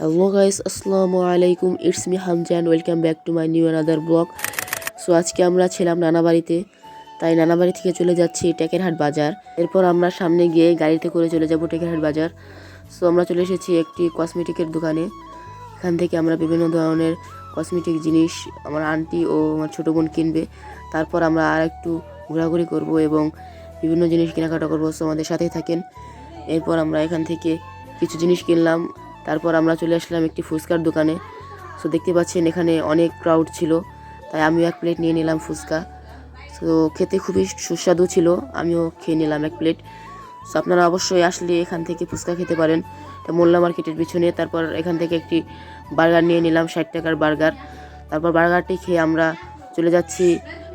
Hello guys আসসালামু আলাইকুম it's me Hamzan welcome back to my new another blog so আজকে আমরা ছিলাম নানা বাড়িতে। তাই নানা বাড়ি থেকে চলে যাচ্ছি টেকেরহাট বাজার। এরপর আমরা সামনে গিয়ে গাড়িতে করে চলে যাব টেকেরহাট বাজার। সো আমরা চলে এসেছি একটি কসমেটিকের দোকানে। এখান থেকে আমরা বিভিন্ন ধরনের কসমেটিক জিনিস আমার আন্টি ও আমার ছোটো বোন কিনবে। তারপর আমরা আর একটু ঘোরাঘুরি করব এবং বিভিন্ন জিনিস কেনাকাটা করব। সো আমাদের সাথেই থাকেন। এরপর আমরা এখান থেকে কিছু জিনিস কিনলাম। তারপর আমরা চলে আসলাম একটি ফুচকার দোকানে। সো দেখতে পাচ্ছেন এখানে অনেক ক্রাউড ছিল। তাই আমিও এক প্লেট নিয়ে নিলাম ফুচকা। সো খেতে খুবই সুস্বাদু ছিল। আমিও খেয়ে নিলাম এক প্লেট সো আপনারা অবশ্যই আসলে এখান থেকে ফুচকা খেতে পারেন। মোল্লা মার্কেটের পিছনে। তারপর এখান থেকে একটি বার্গার নিয়ে নিলাম, ষাট টাকার বার্গার। তারপর বার্গারটি খেয়ে আমরা চলে যাচ্ছি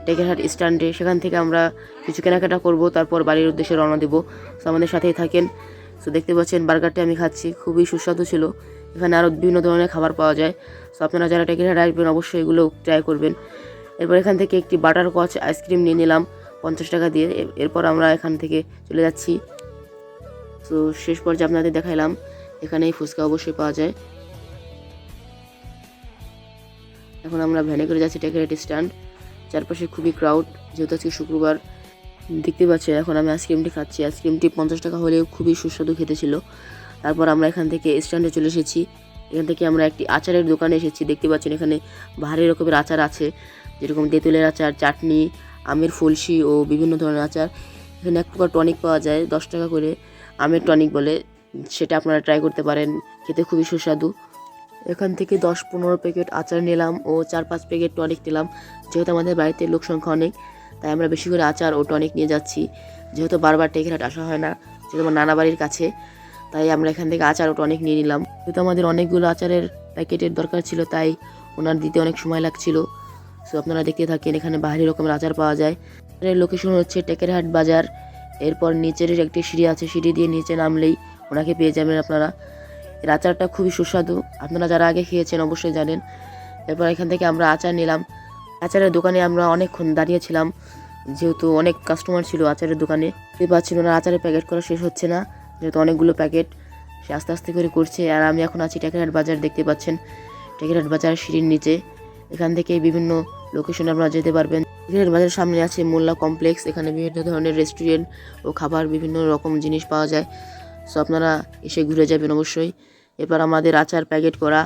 টেকেরহাট স্ট্যান্ডে। সেখান থেকে আমরা কিছু কেনাকাটা করব। তারপর বাড়ির উদ্দেশ্যে রওনা দেবো। সো আমাদের সাথেই থাকেন। সো দেখতে পাচ্ছেন বার্গারটি আমি খাচ্ছি। খুবই সুস্বাদু ছিল। এখানে আরও বিভিন্ন ধরনের খাবার পাওয়া যায়। সো আপনারা যারা টেকেরহাট আসবেন অবশ্যই এগুলো ট্রাই করবেন। এরপর এখান থেকে একটি বাটার কচ আইসক্রিম নিয়ে নিলাম পঞ্চাশ টাকা দিয়ে। এরপর আমরা এখান থেকে চলে যাচ্ছি। তো শেষ পর্যায়ে আপনাদের দেখাইলাম। এখানে এই ফুচকা অবশ্যই পাওয়া যায়। এখন আমরা ভ্যানে করে যাচ্ছি টেকেরহাট স্ট্যান্ড চারপাশে খুবই ক্রাউড যেহেতু আজকে শুক্রবার। দেখতে পাচ্ছেন এখন আমি আইসক্রিমটি খাচ্ছি। আইসক্রিমটি পঞ্চাশ টাকা হলেও খুবই সুস্বাদু খেতে ছিল। তারপর আমরা এখান থেকে স্ট্যান্ডে চলে এসেছি। এখান থেকে আমরা একটি আচারের দোকানে এসেছি। দেখতে পাচ্ছেন এখানে ভারী রকমের আচার আছে। যেরকম তেঁতুলের আচার, চাটনি, আমের ফুলসি ও বিভিন্ন ধরনের আচার। এখানে এক প্রকার টনিক পাওয়া যায়, দশ টাকা করে। আমের টনিক বলে। সেটা আপনারা ট্রাই করতে পারেন। খেতে খুবই সুস্বাদু। এখান থেকে দশ পনেরো প্যাকেট আচার নিলাম ও চার পাঁচ প্যাকেট টনিক নিলাম। যেহেতু আমাদের বাড়িতে লোক সংখ্যা অনেক তাই আমরা বেশি করে আচার ও টনিক নিয়ে যাচ্ছি। যেহেতু বারবার টেকেরহাট আসা হয় না, যেহেতু আমার নানা বাড়ির কাছে, তাই আমরা এখান থেকে আচার ও টনিক নিয়ে নিলাম। যেহেতু আমাদের অনেকগুলো আচারের প্যাকেটের দরকার ছিল, তাই ওনার দিতে অনেক সময় লাগছিল। সো আপনারা দেখতে থাকেন, এখানে বাহারি রকমের আচার পাওয়া যায়। এর লোকেশন হচ্ছে টেকেরহাট বাজার। এরপর নিচের একটি সিঁড়ি আছে, সিঁড়ি দিয়ে নিচে নামলেই ওনাকে পেয়ে যাবেন আপনারা। এর আচারটা খুবই সুস্বাদু। আপনারা যারা আগে খেয়েছেন, অবশ্যই জানেন। এরপর এখান থেকে আমরা আচার নিলাম। আচারের দোকানে আমরা অনেকক্ষণ দাঁড়িয়েছিলাম। যেহেতু অনেক কাস্টমার ছিল আচারের দোকানে। দেখতে পাচ্ছিল না আচারের প্যাকেট করা শেষ হচ্ছে না, যেহেতু অনেকগুলো প্যাকেট সে আস্তে আস্তে করে করছে আর আমি এখন আছি টেকেরহাট বাজার, দেখতে পাচ্ছেন? টেকেরহাট বাজার সিঁড়ির নিচে। এখান থেকে বিভিন্ন লোকেশনে আপনারা যেতে পারবেন। টেকেরহাট বাজারের সামনে আছে মোল্লা কমপ্লেক্স এখানে বিভিন্ন ধরনের রেস্টুরেন্ট ও খাবার, বিভিন্ন রকম জিনিস পাওয়া যায়। সো আপনারা এসে ঘুরে যাবেন অবশ্যই। এবার আমাদের আচার প্যাকেট করা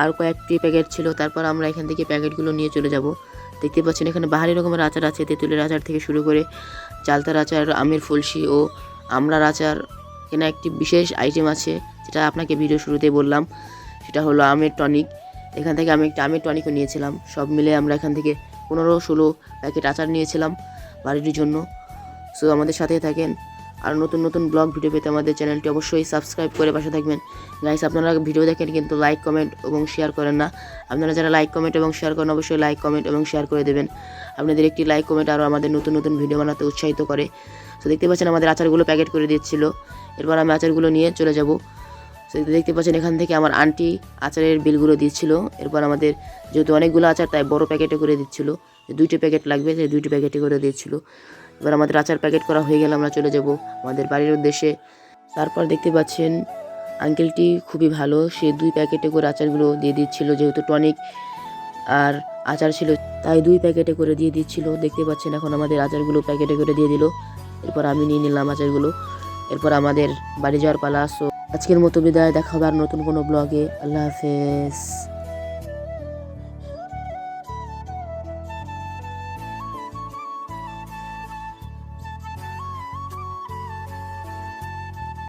আর কয়েকটি প্যাকেট ছিল, তারপর আমরা এখান থেকে প্যাকেটগুলো নিয়ে চলে যাব। দেখতে পাচ্ছেন এখানে বাহারি রকমের আচার আছে, তেঁতুলের আচার থেকে শুরু করে চালতার আচার, আমের ফুলসি ও আমড়ার আচার। এখানে একটি বিশেষ আইটেম আছে, যেটা আপনাকে ভিডিও শুরুতে বললাম, সেটা হলো আমের টনিক এখান থেকে আমি একটা আমের টনিকও নিয়েছিলাম। সব মিলে আমরা এখান থেকে পনেরো ষোলো প্যাকেট আচার নিয়েছিলাম বাড়ির জন্য। সো আমাদের সাথে থাকেন। আর নতুন নতুন ব্লগ ভিডিও পেতে আমাদের চ্যানেলটি অবশ্যই সাবস্ক্রাইব করে পাশে থাকবেন। গাইস আপনারা ভিডিও দেখেন কিন্তু লাইক কমেন্ট এবং শেয়ার করেন না। আপনারা যারা লাইক কমেন্ট এবং শেয়ার করেন, অবশ্যই লাইক কমেন্ট এবং শেয়ার করে দেবেন। আপনাদের একটি লাইক কমেন্ট আরও আমাদের নতুন নতুন ভিডিও বানাতে উৎসাহিত করে। তো দেখতে পাচ্ছেন আমাদের আচারগুলো প্যাকেট করে দিচ্ছিল। এরপর আমি আচারগুলো নিয়ে চলে যাব। তো দেখতে পাচ্ছেন এখান থেকে আমার আন্টি আচারের বিলগুলো দিচ্ছিল। এরপর আমাদের যেহেতু অনেকগুলো আচার, তাই বড় প্যাকেটে করে দিচ্ছিল। দুইটি প্যাকেট লাগবে, সেই দুইটি প্যাকেটে করে দিচ্ছিল। এবার আমাদের আচার প্যাকেট করা হয়ে গেলে আমরা চলে যাব আমাদের বাড়ির উদ্দেশ্যে। তারপর দেখতে পাচ্ছেন আঙ্কেলটি খুবই ভালো। সে দুই প্যাকেটে করে আচারগুলো দিয়ে দিচ্ছিল, যেহেতু টনিক আর আচার ছিল, তাই দুই প্যাকেটে করে দিয়ে দিচ্ছিল। দেখতে পাচ্ছেন এখন আমাদের আচারগুলো প্যাকেটে করে দিয়ে দিল। এরপর আমি নিয়ে নিলাম আচারগুলো। এরপর আমাদের বাড়ি যাওয়ার পালা। সো আজকের মতো বিদায়। দেখা হবে আর নতুন কোনো ব্লগে আল্লাহ হাফেজ।